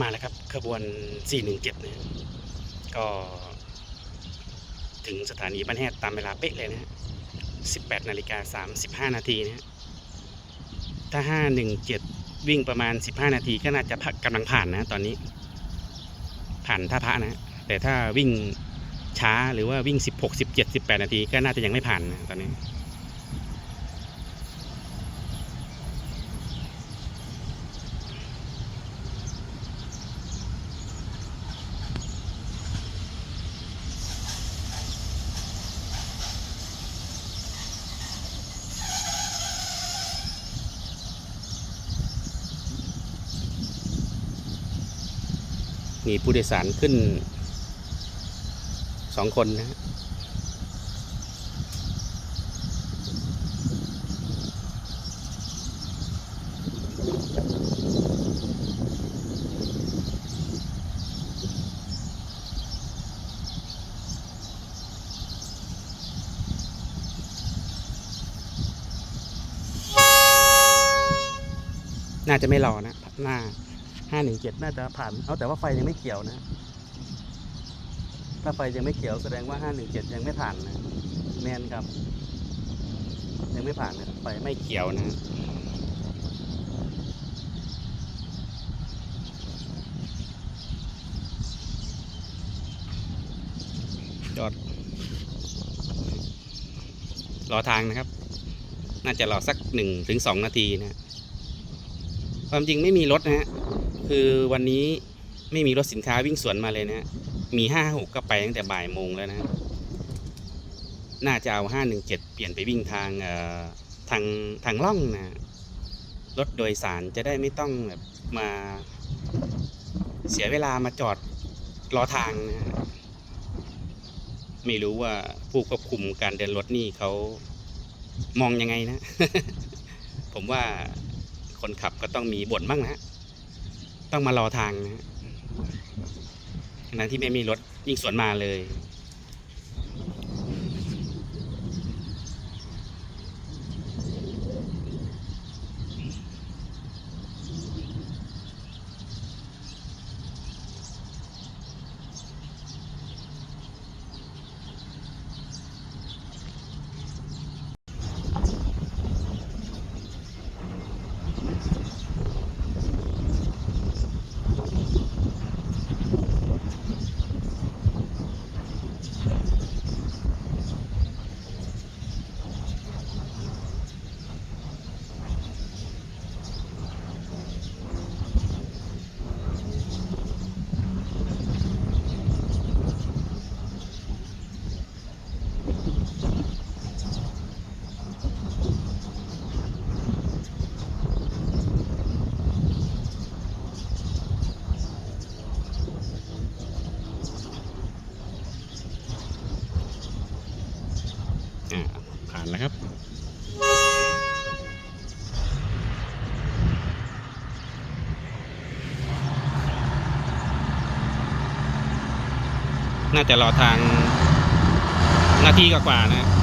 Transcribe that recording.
มาแล้วครับขบวน 417นะก็ ถึงสถานีบ้านแฮดตามเวลาเป๊ะเลยนะฮะ18นาฬิกา35 นาทีนะฮะถ้า 517 วิ่งประมาณ 15 นาทีก็น่าจะพักกำลังผ่านนะตอนนี้ ผ่านท่าพระนะ แต่ถ้าวิ่งช้าหรือว่าวิ่ง 16 17 18 นาทีก็น่าจะยังไม่ผ่านนะตอนนี้ มีผู้โดยสารขึ้นสองคนนะฮะน่าจะไม่รอนะหน้า ห้าหนึ่งเจ็ดน่าจะผ่าน เอาแต่ว่าไฟยังไม่เกี่ยวนะ ถ้าไฟยังไม่เขียวแสดงว่าห้าหนึ่งเจ็ดยังไม่ผ่านนะแมนครับ ยังไม่ผ่านนะไฟไม่เขียวนะจอด รอทางนะครับ น่าจะรอสักหนึ่งถึงสองนาทีนะ ความจริงไม่มีรถนะฮะ คือวันนี้ไม่มีรถสินค้าวิ่งสวนมาเลยนะฮะมีห้าหกก็ไปตั้งแต่บ่ายโมงแล้วนะ น่าจะเอาห้าหนึ่งเจ็ดเปลี่ยนไปวิ่งทางเอ่อทางทางล่องนะรถโดยสารจะได้ไม่ต้องแบบมาเสียเวลามาจอดรอทางนะฮะไม่รู้ว่าผู้ควบคุมการเดินรถนี่เขามองยังไงนะ ผมว่าคนขับก็ต้องมีบ่นบ้างนะ ต้องมารอทางนะทั้งนั้นที่ไม่มีรถยิ่งสวนมาเลย อ่าผ่าน แล้วครับน่าจะรอทางนาทีกว่าๆนะ